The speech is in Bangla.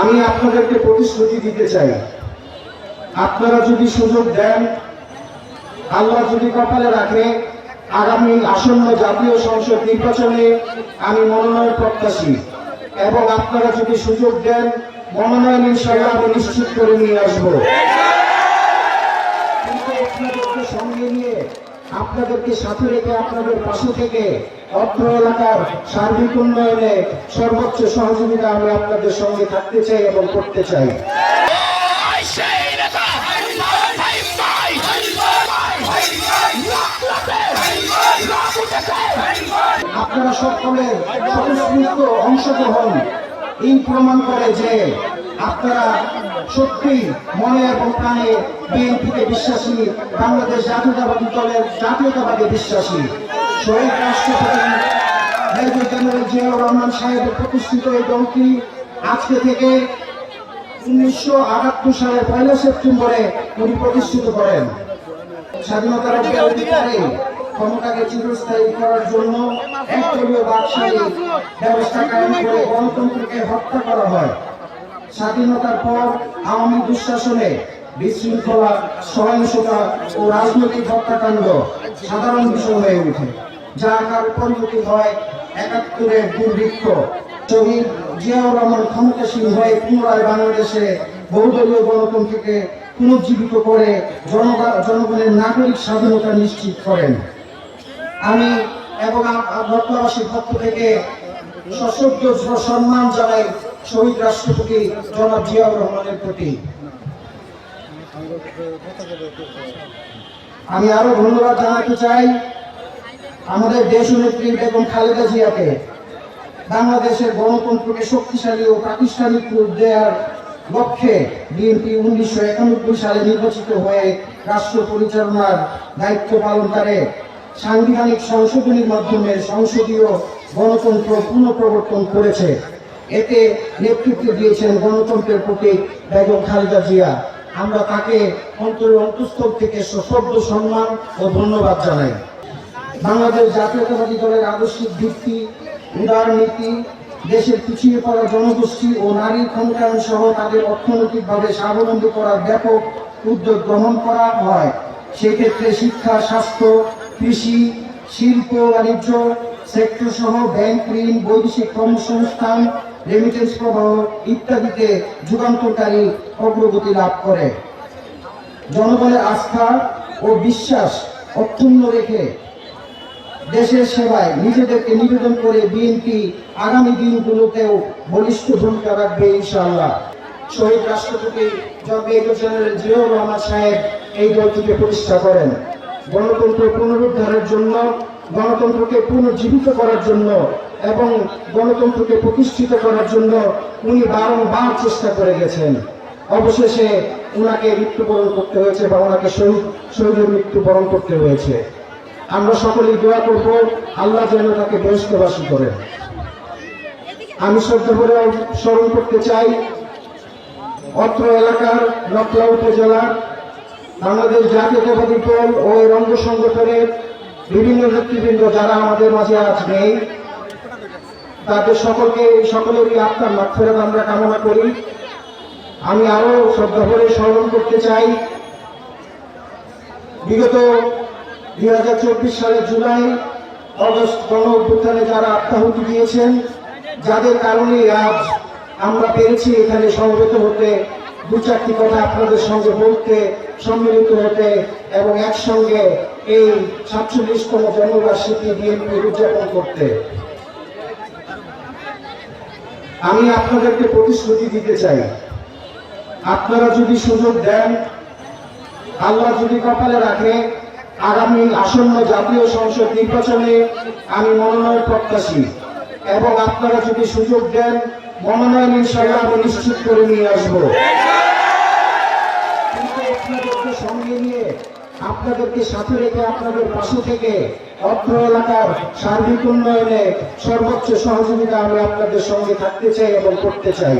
আমি আপনাদেরকে প্রতিশ্রুতি দিতে চাই। আপনারা যদি সুযোগ দেন, আল্লাহ যদি কপালে রাখে, আগামী আসন্ন জাতীয় সংসদ নির্বাচনে আমি মনোনয়ন প্রত্যাশী। এবং আপনারা যদি সুযোগ দেন, মনোনয়ন ইনশাল্লাহ আমি নিশ্চিত করে নিয়ে আসব। আপনাদেরকে সঙ্গে নিয়ে, আপনাদেরকে সাথে রেখে আপনাদের পাশে থেকে অত্র এলাকার সার্বিক উন্নয়নে সর্বোচ্চ সহযোগিতা আমি আপনাদের সঙ্গে থাকতে চাই এবং করতে চাই। আপনারা সকলের স্বতঃস্ফূর্ত অংশগ্রহণ এই প্রমাণ করে যে আপনারা সত্যি মনে এবং প্রাণে বিএনপিতে বিশ্বাসী, বাংলাদেশ জাতীয়তাবাদী দলের জাতীয়তাবাদে বিশ্বাসী। শহীদ রাষ্ট্রপতি মেজর জেনারেল জিয়াউর রহমান সাহেবের প্রতিষ্ঠিত এই দলটি আজকে থেকে উনিশশো আটাত্তর সালের পয়লা সেপ্টেম্বরে উনি প্রতিষ্ঠিত করেন। স্বাধীনতার অধিকারে, ক্ষমতাকে চিরস্থায়ী করার জন্য একদলীয় বাকশালী ব্যবস্থা কায়েম করে গণতন্ত্রকে হত্যা করা হয়। স্বাধীনতার পর আওয়ামী দুঃশাসনে বিশৃঙ্খলা, সহিংসতা ও রাজনৈতিক হত্যাকাণ্ড সাধারণ বিষয় হয়ে ওঠে। হয় রহমান হয়ে পুনরায় বাংলাদেশে বহুদলীয় পুনর্জীবিত করে জনগণের নাগরিক স্বাধীনতা নিশ্চিত করেন। আমি এবং ভক্তবাসীর পক্ষ থেকে সশব্দ সম্মান জানাই শহীদ রাষ্ট্রপতি জনাব জিয়াউর রহমানের প্রতি। আমি আরও ধন্যবাদ জানাতে চাই আমাদের দেশ নেত্রী বেগম খালেদা জিয়াকে বাংলাদেশের গণতন্ত্রকে শক্তিশালী ও প্রাতিষ্ঠানিক রূপ দেওয়ার লক্ষ্যে বিএনপি উনিশশো একানব্বই সালে নির্বাচিত হয়ে রাষ্ট্র পরিচালনার দায়িত্ব পালন করে। সাংবিধানিক সংশোধনীর মাধ্যমে সংসদীয় গণতন্ত্র পুনঃপ্রবর্তন করেছে। এতে নেতৃত্ব দিয়েছেন গণতন্ত্রের প্রতি বেগম খালেদা জিয়া। আমরা তাকে অন্তরের অন্তঃস্থল থেকে সশব্দ সম্মান ও ধন্যবাদ জানাই। বাংলাদেশ জাতীয়তাবাদী দলের আদর্শিক ভিত্তি, উদার নীতি, দেশের পিছিয়ে পড়া জনগোষ্ঠী ও নারীর ক্ষমতায়ন সহ তাদের অর্থনৈতিকভাবে স্বাবলম্বী করার ব্যাপক উদ্যোগ গ্রহণ করা হয়। সেক্ষেত্রে শিক্ষা, স্বাস্থ্য, কৃষি, শিল্প, বাণিজ্য সেক্টর সহ ব্যাংক, ঋণ, বৈদেশিক কর্মসংস্থান রেমিটেন্স প্রবাহ ইত্যাদিতে যুগান্তকারী অগ্রগতি লাভ করে। জনগণের আস্থা ও বিশ্বাস অক্ষুণ্ণ রেখে দেশের সেবায় নিজেদেরকে নিবেদন করে বিএনপি আগামী দিনগুলোতেও বলিষ্ঠ ভূমিকা রাখবে ইনশাআল্লাহ। শহীদ রাষ্ট্রপতি জনমেজর জেনারেল জিয়াউর রহমান সাহেব এই দলটিকে প্রতিষ্ঠা করেন। গণতন্ত্র পুনরুদ্ধারের জন্য, গণতন্ত্রকে পুনর্জীবিত করার জন্য এবং গণতন্ত্রকে প্রতিষ্ঠিত করার জন্য উনি বারংবার চেষ্টা করে গেছেন। অবশেষে উনাকে মৃত্যুবরণ করতে হয়েছে বা ওনাকে শহীদ শহীদের মৃত্যুবরণ করতে হয়েছে। আমরা সকলেই দোয়া করব, আল্লাহ যেন তাকে বয়স্কবাসী করেন আমি শ্রদ্ধা করে স্মরণ করতে চাই, অত্র এলাকার নকলা উপজেলার বাংলাদেশ জাতীয়তাবাদী দল ও এর অঙ্গ সংগঠনের বিভিন্ন নেতৃবৃন্দ যারা আমাদের মাঝে আজ নেই, তাদের সকলকে, সকলেরই আত্মার মাঠফেরত আমরা কামনা করি। আমি আরও শ্রদ্ধা করে স্মরণ করতে চাই, বিগত দুই হাজার চব্বিশ সালের জুলাই, অগস্ট গণ যারা আত্মাহুতি দিয়েছেন, যাদের কারণে আজ আমরা পেরেছি এখানে সমবেত হতে, দু চারটি কথা আপনাদের সঙ্গে বলতে, সম্মিলিত হতে এবং একসঙ্গে এই সাতচল্লিশতম জন্মবার্ষিকী বিএনপি উদযাপন করতে। আমি আপনাদেরকে প্রতিশ্রুতি দিতে চাই। আপনারা যদি সুযোগ দেন, আল্লাহ যদি কপালে রাখে আগামী আসন্ন জাতীয় সংসদ নির্বাচনে আমি মনোনয়ন প্রত্যাশী। এবং আপনারা যদি সুযোগ দেন, মনোনয়ন ইনশাল্লাহ আমি নিশ্চিত করে নিয়ে আসব। সঙ্গে নিয়ে, আপনাদেরকে সাথে রেখে আপনাদের পাশে থেকে অত্র এলাকার সার্বিক উন্নয়নে সর্বোচ্চ সহযোগিতা আমি আপনাদের সঙ্গে থাকতে চাই এবং করতে চাই।